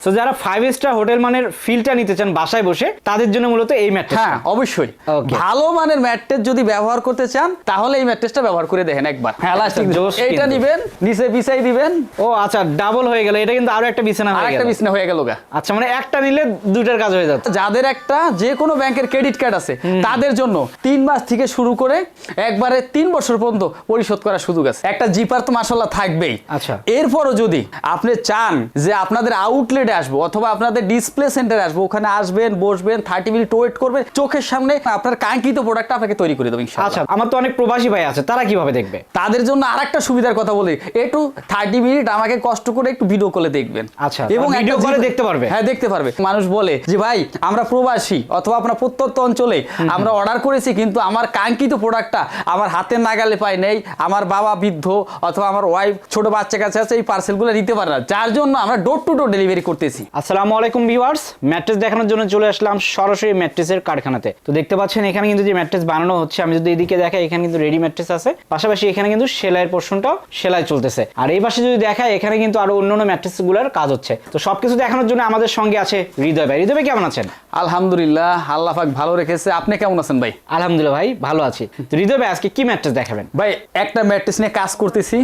তো যারা five star hotel মানের ফিলটা নিতে চান বাসায় বসে তাদের জন্য মূলত এই ম্যাট্রেস হ্যাঁ অবশ্যই। ভালো মানের ম্যাট্রেস যদি ব্যবহার করতে চান তাহলে এই ম্যাট্রেসটা ব্যবহার করে দেখেন একবার। হ্যাঁ এইটা নিবেন নিচে বিছাই দিবেন। ও আচ্ছা ডাবল হয়ে গেল। এটা কিন্তু আরও একটা বিছানা হয়ে একটা গেল। বিছনা হয়ে গেল গা। আচ্ছা মানে একটা নিলে দুইটার কাজ হয়ে যাচ্ছে। যাদের একটা যে কোনো ব্যাংকের ক্রেডিট কার্ড আছে তাদের জন্য তিন মাস থেকে শুরু করে একবারে তিন বছর পর্যন্ত পরিশোধ করার সুযোগ আছে। একটা জিপার তো মাসাল্লাহ থাকবেই। আচ্ছা। এরপরও যদি আপনি চান যে আপনাদের আউটলেটে আসব অথবা আপনাদের ডিসপ্লে সেন্টারে আসব। ওখানে আসবেন বসবেন থার্টি মিনিট ওয়েট করবেন। চোখের সামনে আপনার কাঙ্ক্ষিত প্রোডাক্ট আপনাকে তৈরি করে দেবেন আচ্ছা আমার তো অনেক প্রবাসী ভাই আছে তারা কীভাবে দেখবে? তাদের জন্য আর একটা সুবিধার কথা বলি। একটু থার্টি মিনিট আমাকে কষ্ট করে একটু ভিডিও কলে দেখবেন। আচ্ছা, এবং এ জিপ- দেখতে পারবে? হ্যাঁ দেখতে পারবে। মানুষ বলে যে ভাই আমরা প্রবাসী অথবা আপনার প্রত্যন্ত অঞ্চলে আমরা অর্ডার করেছি কিন্তু আমার কাঙ্ক্ষিত প্রোডাক্টটা আমার হাতের নাগালে পাই নেই। আমার বাবা বৃদ্ধ অথবা আমার ওয়াইফ ছোট বাচ্চা কাছে আছে এই পার্সেলগুলো নিতে পারে না। যার জন্য আমরা ডোর টু ডোর ডেলিভারি করতেছি। আসসালামু আলাইকুম ভিউয়ার্স ম্যাট্রেস দেখানোর জন্য চলে আসলাম সরাসরি ম্যাট্রেসের কারখানাতে। তো দেখতে পাচ্ছেন এখানে কিন্তু যে ম্যাট্রেস বানানো হচ্ছে আমি যদি এদিকে দেখাই এখানে কিন্তু রেডি ম্যাট্রেস আছে। পাশাপাশি এখানে কিন্তু সেলাইয়ের পোর্শনটাও সেলাই চলতেছে। আর এই পাশে যদি দেখায় এখানে কিন্তু আরও অন্যান্য ম্যাট্রেসগুলোর কাজ হচ্ছে। তো সবকিছু দেখানোর জন্য আমাদের সঙ্গে আছে হৃদয় ভাই। হৃদয় ভাই কেমন আছেন? আলহামদুলিল্লাহ আল্লাহ পাক ভালো রেখেছে। আপনি কেমন আছেন ভাই? আলহামদুলিল্লাহ ভাই ভালো আছি। তো হৃদয় ভাই আজকে কি ম্যাট্রেস দেখাবেন? ভাই একটা ম্যাট্রেস নিয়ে কাজ করতেছি।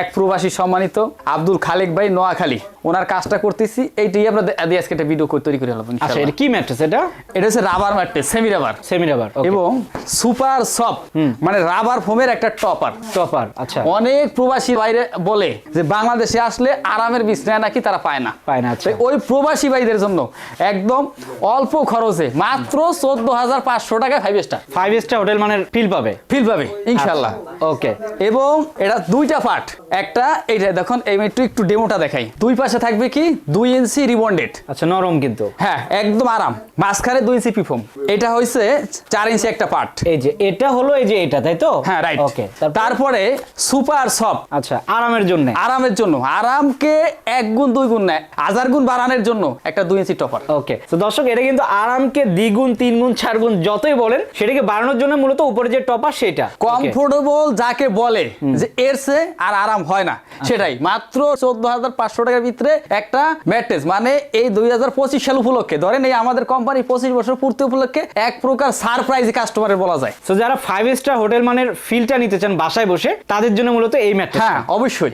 এক প্রবাসী সম্মানিত আব্দুল খালেক ভাই নোয়াখালী। ওনার কাজটা করতেছি এইটাই দে- আজকে একটা ভিডিও করে তৈরি করে হলাম আচ্ছা এটা কি ম্যাট্রেস এটা? এটা হচ্ছে rubber mattress semi rubber semi rubber এবং সুপার সফট মানে রাবার ফোমের একটা টপার টপার আচ্ছা। অনেক প্রবাসী বাইরে বলে যে বাংলাদেশে আসলে আরামের বিছনা নাকি তারা পায় না। পায় না আচ্ছা। ওই প্রবাসী ভাইদের জন্য একদম অল্প খরচে মাত্র চোদ্দ হাজার পাঁচশো টাকায় five star five star hotel মানে ফিল পাবে? ফিল পাবে ইনশাল্লাহ ওকে এবং এটা দুইটা পার্ট একটা এইটা দেখুন এই একটু একটু ডেমোটা দেখাই। দুই পাশে থাকবে কি? দুই ইঞ্চি রিবন্ডেড আচ্ছা নরম কিন্তু। হ্যাঁ একদম আরাম। মাঝখানে দুই ইঞ্চি পিফম এটা হয়েছে চার ইঞ্চি একটা পার্ট এই যে এটা হলো এই যে এটা তাই তো? হ্যাঁ রাইট ওকে তারপরে? সুপার সফট আচ্ছা আরামের জন্য? আরামের জন্য। আরামকে এক গুণ দুই গুণ নেয়। হাজার গুণ বাড়ানোর জন্য একটা দুই ইঞ্চি টপার ওকে তো দর্শক এটা কিন্তু আরামকে দ্বিগুণ তিন গুণ চার গুণ যতই বলেন সেটাকে বাড়ানোর জন্য মূলত উপরে যে টপার সেটা। কমফোর্টেবল যাকে বলে যে এর সে আর আরাম হয় না আচ্ছা। সেটাই। মাত্র চোদ্দ হাজার পাঁচশো টাকার ভিতরে একটা ম্যাট্রেস মানে এই দুই হাজার পঁচিশ সাল উপলক্ষে ধরেন এই আমাদের কোম্পানি পঁচিশ বছর পূর্তি উপলক্ষে এক প্রকার সারপ্রাইজ কাস্টমারের বলা যায়। তো যারা ফাইভ স্টার হোটেল মানের ফিলটা নিতে চান বাসায় বসে তাদের জন্য মূলত এই ম্যাট্রেস হ্যাঁ অবশ্যই।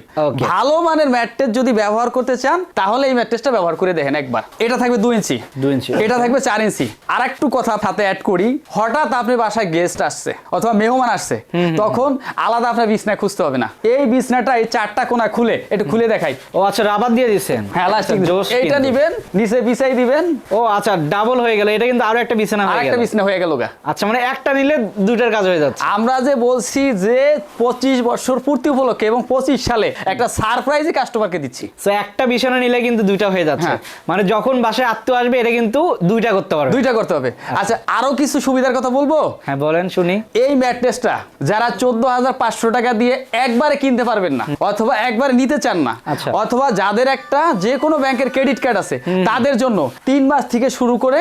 ভালো মানের ম্যাট্রেস যদি ব্যবহার করতে চান তাহলে এই ম্যাট্রেসটা ব্যবহার করে দেখেন একবার। এটা থাকবে দুই ইঞ্চি। দুই ইঞ্চি, এটা থাকবে চার ইঞ্চি। আর একটু কথা সাথে অ্যাড করি হঠাৎ আপনি বাসায় গেস্ট আসছে অথবা মেহমান আসছে তখন আলাদা আপনার বিছনা খুঁজতে হবে না। এই বিছনাটা এই চারটা কোনা খুলে একটু খুলে দেখাই। ও আচ্ছা রাবার দিয়ে দিচ্ছেন হ্যাঁ আচ্ছা, এইটা। নিবেন নিচে বিছাই দিবেন। ও আচ্ছা ডাবল হয়ে গেল এটা কিন্তু আরও একটা বিছানা হয়ে একটা গেল। বিছনা হয়ে গেল গা। আচ্ছা মানে একটা নিলে দুইটার কাজ হয়ে যাচ্ছে। আমরা যে বলছি যে পঁচিশ বছর পূর্তি উপলক্ষে এবং পঁচিশ সালে একটা সারপ্রাইজই কাস্টমারকে দিচ্ছি। তো একটা বিছানা নিলে কিন্তু দুইটা হয়ে যাচ্ছে। হ্যাঁ। মানে যখন বাসায় আত্মীয় আসবে এটা কিন্তু দুইটা করতে পারবে। দুইটা করতে হবে। আচ্ছা। আরও কিছু সুবিধার কথা বলব? হ্যাঁ বলেন শুনি। এই ম্যাট্রেসটা যারা চোদ্দ হাজার পাঁচশো টাকা দিয়ে একবারে কিনতে পারবেন না অথবা একবারে নিতে চান না আচ্ছা। অথবা যাদের একটা যে কোনো ব্যাংকের ক্রেডিট কার্ড আছে তাদের জন্য তিন মাস থেকে শুরু করে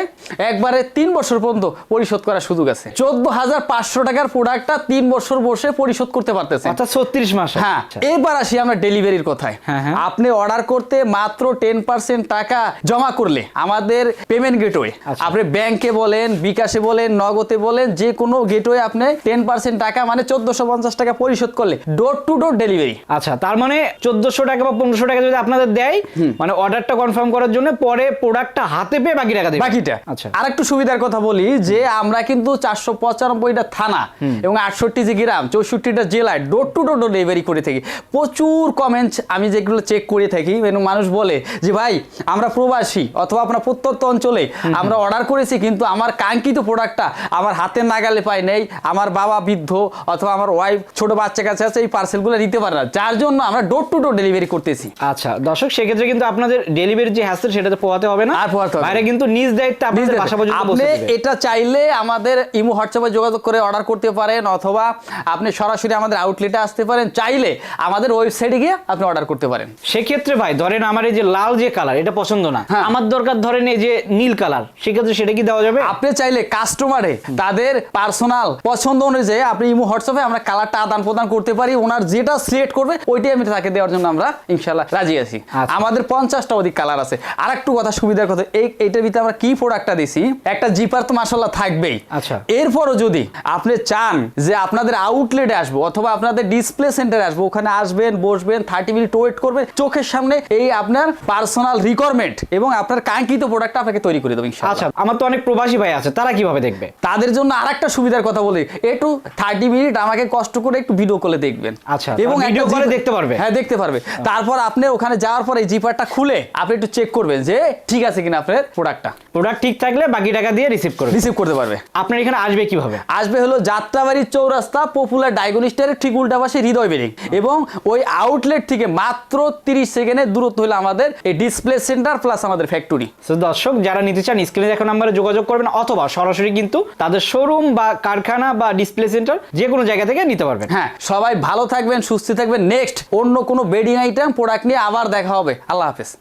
একবারে তিন বছর পর্যন্ত পরিশোধ করার সুযোগ আছে। চোদ্দ হাজার পাঁচশো টাকার প্রোডাক্টটা তিন বছর বসে পরিশোধ করতে পারতেছে। অর্থাৎ ছত্রিশ মাস হ্যাঁ এবার আসি আমরা ডেলিভারির কথায়। হ্যাঁ, হ্যাঁ। আপনি অর্ডার করতে মাত্র টেন পার্সেন্ট টাকা জমা করলে আমাদের পেমেন্ট গেটওয়ে আচ্ছা। আপনি ব্যাংকে বলেন বিকাশে বলেন নগদে বলেন যে কোনো গেটওয়ে আপনি টেন পার্সেন্ট টাকা মানে চোদ্দশো পঞ্চাশ টাকা পরিশোধ করলে ডোর টু ডোর ডেলিভারি আচ্ছা তার মানে চোদ্দশো টাকা বা পনেরোশো টাকা যদি আপনাদের দেয় মানে অর্ডারটা কনফার্ম করার জন্য পরে প্রোডাক্টটা হাতে পেয়ে বাকি টাকা দেবে বাকিটা। আচ্ছা। আর একটু সুবিধার কথা বলি যে আমরা কিন্তু চারশো পঁচানব্বইটা থানা এবং আটষট্টি যে গ্রাম চৌষট্টিটা জেলায় ডোর টু ডোর ডেলিভারি করে থাকি। প্রচুর কমেন্টস আমি যেগুলো চেক করে থাকি এবং মানুষ বলে যে ভাই আমরা প্রবাসী অথবা আপনার প্রত্যন্ত অঞ্চলে আমরা অর্ডার করেছি কিন্তু আমার কাঙ্ক্ষিত প্রোডাক্টটা আমার হাতের নাগালে পাই নেই আমার বাবা বৃদ্ধ অথবা আমার ওয়াইফ ছোট বাচ্চা কাছে আছে এই পার্সেলগুলো নিতে পারে না। যার জন্য আমরা ডোর টু ডোর ডেলিভারি করতেছি। আচ্ছা দর্শক সেক্ষেত্রে কিন্তু আপনাদের ডেলিভারি যে হ্যাসেল সেটা তো পোহাতে হবে না। আর পোহাতে হবে বাইরে কিন্তু নিজ দায়িত্বে আপনাদের বাসা পর্যন্ত আপনি এটা চাইলে আমাদের ইমো হোয়াটসঅ্যাপে যোগাযোগ করে অর্ডার করতে পারেন অথবা আপনি সরাসরি আমাদের আউটলেটে আসতে পারেন। চাইলে আমাদের ওয়েবসাইটে গিয়ে আপনি অর্ডার করতে পারেন। সেক্ষেত্রে ভাই ধরেন আমার এই যে লাল যে কালার এটা পছন্দ না। হ্যাঁ। আমার দরকার ধরেন এই যে নীল কালার সেক্ষেত্রে সেটা কি দেওয়া যাবে? আপনি চাইলে কাস্টমারে তাদের পার্সোনাল পছন্দ অনুযায়ী আপনি ইমো হোয়াটসঅ্যাপে আমরা কালারটা আদান প্রদান করতে পারি। ওনার যেটা সিলেক্ট করবে ওইটাই আমি তাকে দেওয়ার জন্য আমরা ইনশাল্লাহ রাজি আছি। আচ্ছা। আমাদের পঞ্চাশটা অধিক কালার আছে। আর একটু কথা সুবিধার কথা এই এইটার ভিতরে আমরা কি প্রোডাক্টটা দিছি একটা জিপার তো মাসাল্লাহ থাকবেই। আচ্ছা। এরপরও যদি আপনি চান যে আপনাদের আউটলেটে আসব অথবা আপনাদের ডিসপ্লে সেন্টারে আসব ওখানে আসবেন বসবেন থার্টি মিনিট ওয়েট করবেন চোখের সামনে এই আপনার পার্সোনাল রিকোয়ারমেন্ট এবং আপনার কাঙ্ক্ষিত প্রোডাক্ট আপনাকে তৈরি করে দেবেন আচ্ছা আমার তো অনেক প্রবাসী ভাই আছে তারা কীভাবে দেখবে? তাদের জন্য আরেকটা সুবিধার কথা বলি একটু থার্টি মিনিট আমাকে কষ্ট করে একটু ভিডিও কলে দেখবেন। আচ্ছা, এবং আর একটা এ জিপার- দেখতে পারবে? হ্যাঁ দেখতে পারবে। তারপর আপনি ওখানে যাওয়ার পরে জিপারটা খুলে আপনি একটু চেক করবেন যে ঠিক আছে কিনা আপনার প্রোডাক্টটা প্রোডাক্ট ঠিক থাকলে বাকি টাকা দিয়ে রিসিভ করবে। রিসিভ করতে পারবে। আপনার এখানে আসবে কীভাবে? আসবে হলো যাত্রাবাড়ির চৌরাস্তা পপুলার ডায়াগনিস্টের ঠিক উল্টা পাশে হৃদয় বিল্ডিং এবং ওই আউটলেট থেকে মাত্র তিরিশ সেকেন্ডের দূরত্ব হলো আমাদের এই ডিসপ্লে সেন্টার প্লাস আমাদের ফ্যাক্টরি তো দর্শক যারা নিতে চান স্ক্রিনে দেখা নাম্বারে যোগাযোগ করবেন অথবা সরাসরি কিন্তু তাদের শোরুম বা কারখানা বা ডিসপ্লে সেন্টার যে কোনো জায়গা থেকে নিতে পারবেন। হ্যাঁ সবাই ভালো থাকবেন সুস্থ থাকবেন। নেক্সট অন্য কোনো বেডিং আইটেম প্রোডাক্ট নিয়ে আবার দেখা হবে। আল্লাহ হাফেজ।